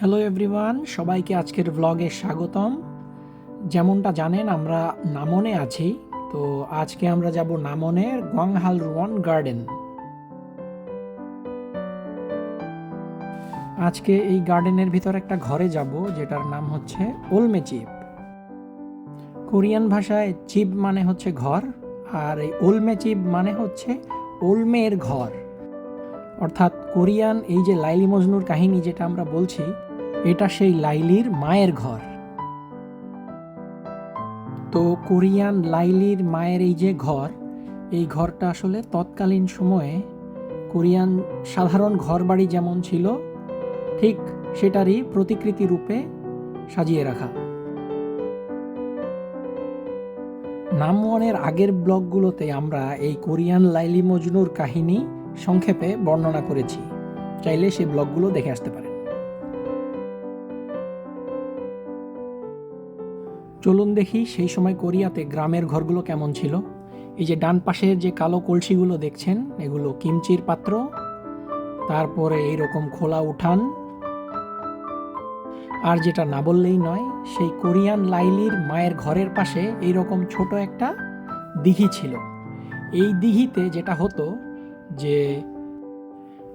Hello everyone সবাইকে আজকের ব্লগে স্বাগতম। যেমনটা জানেন, আমরা নামনে আছি। তো আজকে আমরা যাব নামনের গংহাল রুয়ান গার্ডেন আজকে এই গার্ডেনের ভিতর একটা ঘরে যাব, যেটার নাম হচ্ছে ওলমে চিপ কোরিয়ান ভাষায় চিপ মানে হচ্ছে ঘর, আর এই ওলমে চিপ মানে হচ্ছে ওলমের ঘর। অর্থাৎ কোরিয়ান এই যে লাইলি মজনুর কাহিনী যেটা আমরা বলছি এটা সেই লাইলির মায়ের ঘর। তো কোরিয়ান লাইলির মায়ের এই যে ঘর, এই ঘরটা আসলে তৎকালীন সময়ে কোরিয়ান সাধারণ ঘরবাড়ি যেমন ছিল, ঠিক সেটারই প্রতিকৃতি রূপে সাজিয়ে রাখা। নামওয়ানের আগের ব্লগগুলোতে আমরা এই কোরিয়ান লাইলি মজনুর কাহিনী সংক্ষেপে বর্ণনা করেছি। চাইলে সেই ব্লগগুলো দেখে আসতে পারেন। চলুন দেখি সেই সময় কোরিয়াতে গ্রামের ঘরগুলো কেমন ছিল। এই যে ডান পাশের যে কালো কলসিগুলো দেখছেন, এগুলো কিমচির পাত্র। তারপরে এইরকম খোলা উঠান। আর যেটা না বললেই নয়, সেই কোরিয়ান লাইলির মায়ের ঘরের পাশে এইরকম ছোট একটা দিঘি ছিল। এই দিঘিতে যেটা হতো যে,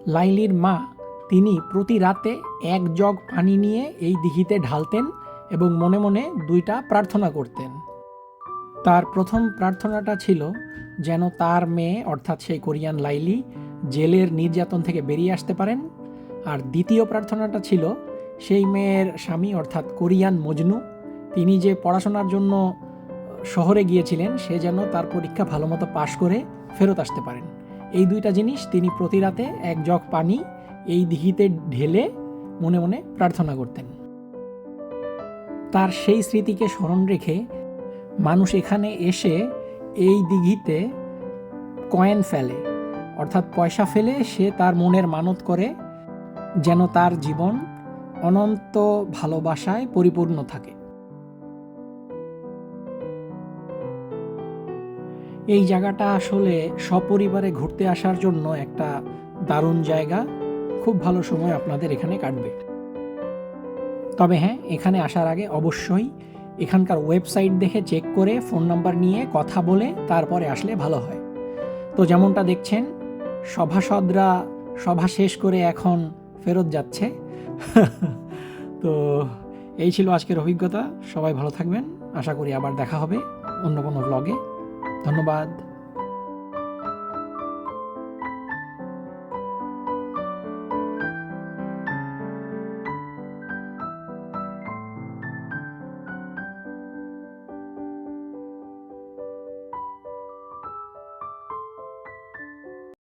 লাইলির মা, তিনি প্রতি রাতে এক জগ পানি নিয়ে এই দিঘিতে ঢালতেন। এবং মনে মনে দুইটা প্রার্থনা করতেন। তার প্রথম প্রার্থনাটা ছিল যেন তার মেয়ে, অর্থাৎ সেই কোরিয়ান লাইলি, জেলের নির্যাতন থেকে বেরিয়ে আসতে পারেন। আর দ্বিতীয় প্রার্থনাটা ছিল সেই মেয়ের স্বামী, অর্থাৎ কোরিয়ান মজনু, তিনি যে পড়াশোনার জন্য শহরে গিয়েছিলেন, সে যেন তার পরীক্ষা ভালো মতো পাশ করে ফেরত আসতে পারেন। এই দুইটা জিনিস তিনি প্রতি রাতে এক জগ পানি এই দিঘিতে ঢেলে মনে মনে প্রার্থনা করতেন। তার সেই স্মৃতিকে স্মরণ রেখে মানুষ এখানে এসে এই দিঘিতে কয়েন ফেলে, অর্থাৎ পয়সা ফেলে সে তার মনের মানত করে, যেন তার জীবন অনন্ত ভালোবাসায় পরিপূর্ণ থাকে। এই জায়গাটা আসলে সপরিবারে ঘুরতে আসার জন্য একটা দারুণ জায়গা। খুব ভালো সময় আপনাদের এখানে কাটবে। তবে হ্যাঁ এখানে আসার আগে অবশ্যই এখানকার ওয়েবসাইট দেখে চেক করে ফোন নাম্বার নিয়ে কথা বলে তারপরে আসলে ভালো হয়। তো যেমনটা দেখছেন, সভাসদরা, সভা শেষ করে এখন ফেরত যাচ্ছে। তো এই ছিল আজকের অভিজ্ঞতা। সবাই ভালো থাকবেন। আশা করি আবার দেখা হবে অন্য কোনো ব্লগে ধন্যবাদ।